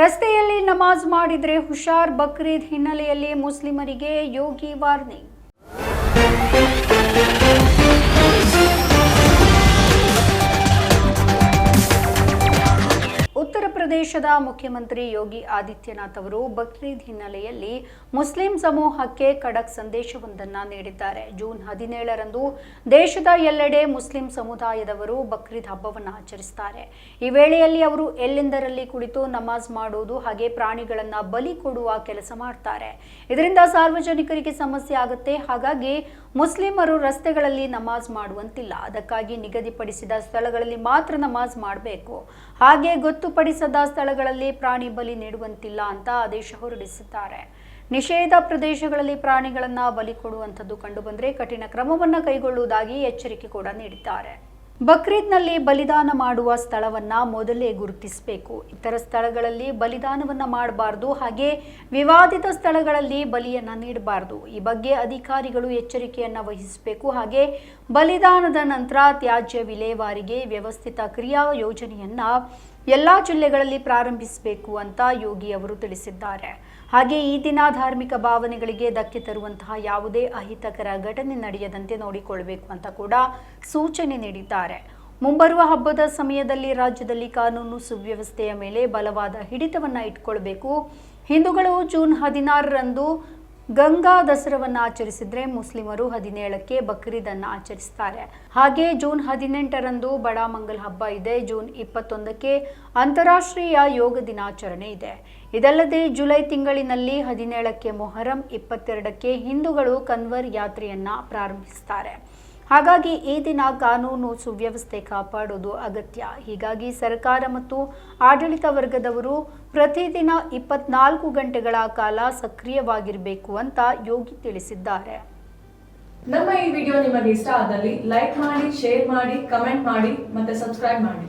ರಸ್ತೆಯಲ್ಲಿ ನಮಾಜ್ ಮಾಡಿದ್ರೆ ಹುಷಾರ್ ಬಕ್ರೀದ್ ಹಿನ್ನೆಲೆಯಲ್ಲಿ ಮುಸ್ಲಿಮರಿಗೆ ಯೋಗಿ ವಾರ್ನಿಂಗ್. ಪ್ರದೇಶದ ಮುಖ್ಯಮಂತ್ರಿ ಯೋಗಿ ಆದಿತ್ಯನಾಥ್ ಅವರು ಬಕ್ರೀದ್ ಹಿನ್ನೆಲೆಯಲ್ಲಿ ಮುಸ್ಲಿಂ ಸಮೂಹಕ್ಕೆ ಖಡಕ್ ಸಂದೇಶವೊಂದನ್ನ ನೀಡಿದ್ದಾರೆ. ಜೂನ್ ಹದಿನೇಳರಂದು ದೇಶದ ಎಲ್ಲೆಡೆ ಮುಸ್ಲಿಂ ಸಮುದಾಯದವರು ಬಕ್ರೀದ್ ಹಬ್ಬವನ್ನು ಆಚರಿಸುತ್ತಾರೆ ಈ ವೇಳೆಯಲ್ಲಿ ಅವರು ಎಲ್ಲೆಂದರಲ್ಲಿ ಕುಳಿತು ನಮಾಜ್ ಮಾಡುವುದು ಹಾಗೆ ಪ್ರಾಣಿಗಳನ್ನು ಬಲಿ ಕೊಡುವ ಕೆಲಸ ಮಾಡ್ತಾರೆ. ಇದರಿಂದ ಸಾರ್ವಜನಿಕರಿಗೆ ಸಮಸ್ಯೆ ಆಗುತ್ತೆ. ಹಾಗಾಗಿ ಮುಸ್ಲಿಮರು ರಸ್ತೆಗಳಲ್ಲಿ ನಮಾಜ್ ಮಾಡುವಂತಿಲ್ಲ. ಅದಕ್ಕಾಗಿ ನಿಗದಿಪಡಿಸಿದ ಸ್ಥಳಗಳಲ್ಲಿ ಮಾತ್ರ ನಮಾಜ್ ಮಾಡಬೇಕು. ಹಾಗೆ ಗೊತ್ತುಪಡಿಸದ ಸ್ಥಳಗಳಲ್ಲಿ ಪ್ರಾಣಿ ಬಲಿ ನೀಡುವಂತಿಲ್ಲ ಅಂತ ಆದೇಶ ಹೊರಡಿಸುತ್ತಾರೆ ನಿಷೇಧ ಪ್ರದೇಶಗಳಲ್ಲಿ ಪ್ರಾಣಿಗಳನ್ನು ಬಲಿ ಕೊಡುವಂಥದ್ದು ಕಂಡುಬಂದರೆ ಕಠಿಣ ಕ್ರಮವನ್ನು ಕೈಗೊಳ್ಳುವುದಾಗಿ ಎಚ್ಚರಿಕೆ ಕೂಡ ನೀಡಿದ್ದಾರೆ. ಬಕ್ರೀದ್ನಲ್ಲಿ ಬಲಿದಾನ ಮಾಡುವ ಸ್ಥಳವನ್ನ ಮೊದಲೇ ಗುರುತಿಸಬೇಕು. ಇತರ ಸ್ಥಳಗಳಲ್ಲಿ ಬಲಿದಾನವನ್ನ ಮಾಡಬಾರ್ದು, ಹಾಗೆ ವಿವಾದಿತ ಸ್ಥಳಗಳಲ್ಲಿ ಬಲಿಯನ್ನ ನೀಡಬಾರ್ದು. ಈ ಬಗ್ಗೆ ಅಧಿಕಾರಿಗಳು ಎಚ್ಚರಿಕೆಯನ್ನ ವಹಿಸಬೇಕು. ಹಾಗೆ ಬಲಿದಾನದ ನಂತರ ತ್ಯಾಜ್ಯ ವಿಲೇವಾರಿಗೆ ವ್ಯವಸ್ಥಿತ ಕ್ರಿಯಾ ಯೋಜನೆಯನ್ನ ಎಲ್ಲಾ ಜಿಲ್ಲೆಗಳಲ್ಲಿ ಪ್ರಾರಂಭಿಸಬೇಕು ಅಂತ ಯೋಗಿ ಅವರು ತಿಳಿಸಿದ್ದಾರೆ. ಹಾಗೆ ಈ ದಿನ ಧಾರ್ಮಿಕ ಭಾವನೆಗಳಿಗೆ ಧಕ್ಕೆ ತರುವಂತಹ ಯಾವುದೇ ಅಹಿತಕರ ಘಟನೆ ನಡೆಯದಂತೆ ನೋಡಿಕೊಳ್ಳಬೇಕು ಅಂತ ಕೂಡ ಸೂಚನೆ ನೀಡಿದ್ದಾರೆ. ಮುಂಬರುವ ಹಬ್ಬದ ಸಮಯದಲ್ಲಿ ರಾಜ್ಯದಲ್ಲಿ ಕಾನೂನು ಸುವ್ಯವಸ್ಥೆಯ ಮೇಲೆ ಬಲವಾದ ಹಿಡಿತವನ್ನ ಇಟ್ಕೊಳ್ಬೇಕು. ಹಿಂದೂಗಳು ಜೂನ್ ಹದಿನಾರರಂದು ಗಂಗಾ ದಸರವನ್ನ ಆಚರಿಸಿದ್ರೆ ಮುಸ್ಲಿಮರು ಹದಿನೇಳಕ್ಕೆ ಬಕ್ರೀದ್ ಆಚರಿಸ್ತಾರೆ. ಹಾಗೆ ಜೂನ್ ಹದಿನೆಂಟರಂದು ಬಡಾಮಂಗಲ್ ಹಬ್ಬ ಇದೆ. ಜೂನ್ ಇಪ್ಪತ್ತೊಂದಕ್ಕೆ ಅಂತಾರಾಷ್ಟ್ರೀಯ ಯೋಗ ದಿನಾಚರಣೆ ಇದೆ. ಇದಲ್ಲದೆ ಜುಲೈ ತಿಂಗಳಿನಲ್ಲಿ ಹದಿನೇಳಕ್ಕೆ ಮೊಹರಂ, ಇಪ್ಪತ್ತೆರಡಕ್ಕೆ ಹಿಂದೂಗಳು ಕನ್ವರ್ ಯಾತ್ರೆಯನ್ನ ಪ್ರಾರಂಭಿಸ್ತಾರೆ. ಹಾಗಾಗಿ ಈ ದಿನ ಕಾನೂನು ಸುವ್ಯವಸ್ಥೆ ಕಾಪಾಡೋದು ಅಗತ್ಯ. ಹೀಗಾಗಿ ಸರ್ಕಾರ ಮತ್ತು ಆಡಳಿತ ವರ್ಗದವರು ಪ್ರತಿದಿನ ಇಪ್ಪತ್ನಾಲ್ಕು ಗಂಟೆಗಳ ಕಾಲ ಸಕ್ರಿಯವಾಗಿರಬೇಕು ಅಂತ ಯೋಗಿ ತಿಳಿಸಿದ್ದಾರೆ. ನಮ್ಮ ಈ ವಿಡಿಯೋ ನಿಮಗೆ ಇಷ್ಟ ಆದಲ್ಲಿ ಲೈಕ್ ಮಾಡಿ, ಶೇರ್ ಮಾಡಿ, ಕಮೆಂಟ್ ಮಾಡಿ ಮತ್ತೆ ಸಬ್ಸ್ಕ್ರೈಬ್ ಮಾಡಿ.